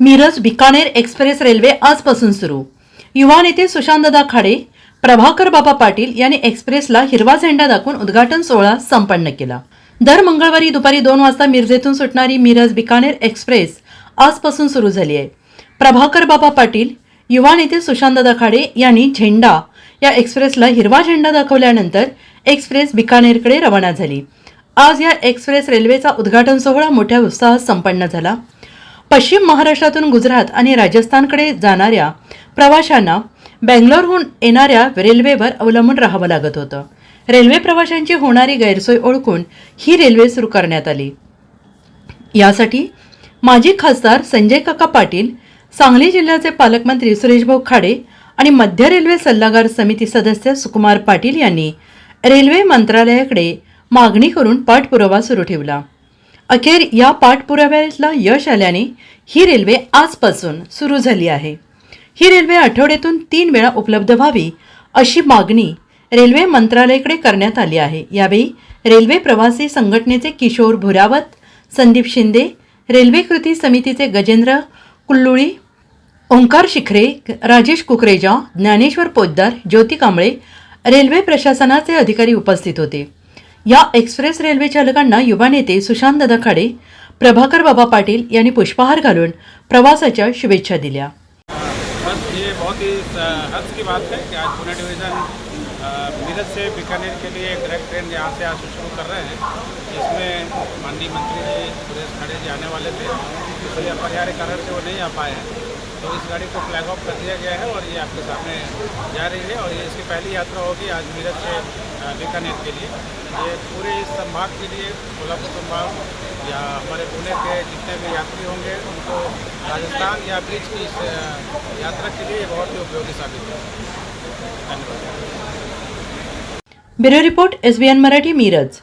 Miraj Bikaner express railway आजपासून सुरू. युवा नेते सुशांतदा खाडे प्रभाकर बाबा पाटील यांनी एक्सप्रेसला हिरवा झेंडा दाखवून उद्घाटन सोहळा संपन्न केला. दर मंगळवारी दुपारी दोन वाजता मिरजेतून सुटणारी मिरज बिकानेर एक्सप्रेस आजपासून सुरू झाली आहे. प्रभाकर बाबा पाटील युवा नेते सुशांतदा खाडे यांनी झेंडा या एक्सप्रेसला हिरवा झेंडा दाखवल्यानंतर एक्सप्रेस बिकानेरकडे रवाना झाली. आज या एक्सप्रेस रेल्वेचा उद्घाटन सोहळा मोठ्या उत्साहात संपन्न झाला. पश्चिम महाराष्ट्रातून गुजरात आणि राजस्थानकडे जाणाऱ्या प्रवाशांना बँगलोरहून येणाऱ्या रेल्वेवर अवलंबून राहावं लागत होतं. रेल्वे प्रवाशांची होणारी गैरसोय ओळखून ही रेल्वे सुरू करण्यात आली. यासाठी माजी खासदार संजय काका पाटील सांगली जिल्ह्याचे पालकमंत्री सुरेशभाऊ खाडे आणि मध्य रेल्वे सल्लागार समिती सदस्य सुकुमार पाटील यांनी रेल्वे मंत्रालयाकडे मागणी करून पाठपुरावा सुरू ठेवला. अखेर या पाठपुराव्याला यश आल्याने ही रेल्वे आजपासून सुरू झाली आहे. ही रेल्वे आठवड्यातून तीन वेळा उपलब्ध व्हावी अशी मागणी रेल्वे मंत्रालयाकडे करण्यात आली आहे. यावेळी रेल्वे प्रवासी संघटनेचे किशोर भुरावत संदीप शिंदे रेल्वे कृती समितीचे गजेंद्र कुल्लुळी ओंकार शिखरे राजेश कुकरेजा ज्ञानेश्वर पोद्दार ज्योती कांबळे रेल्वे प्रशासनाचे अधिकारी उपस्थित होते. या एक्सप्रेस रेल्वे चालकांना युवा नेते सुशांत दादा खाडे प्रभाकर बाबा पाटील यांनी पुष्पहार घालून प्रवासाच्या शुभेच्छा दिल्या. बस ये बहुत ही हर्ष की बात है कि आज पुणे डिवीज़न मीरज से बीकानेर के लिए एक डायरेक्ट ट्रेन यहाँ से आज शुरू कर रहे हैं। जिसमें माननीय मंत्री जी सुरेश खड़े जी आने वाले थे। इसलिए अपरिहार्य कारण से वो नहीं आ पाए हैं। तो इस गाड़ी को फ्लैग ऑफ़ कर दिया गया है और ये आपके सामने जा रही है और ये इसकी पहली यात्रा होगी आज मीरज से बीकानेर के लिए। ये पूरे इस संभाग के लिए, कोल्हापुर संभाग या हमारे पुणे के जितने भी यात्री होंगे, उनको राजस्थान या ब्रिज की इस यात्रा के लिए बहुत ही उपयोगी साबित होगा। धन्यवाद। Bureau report, SBN Marathi, Miraj.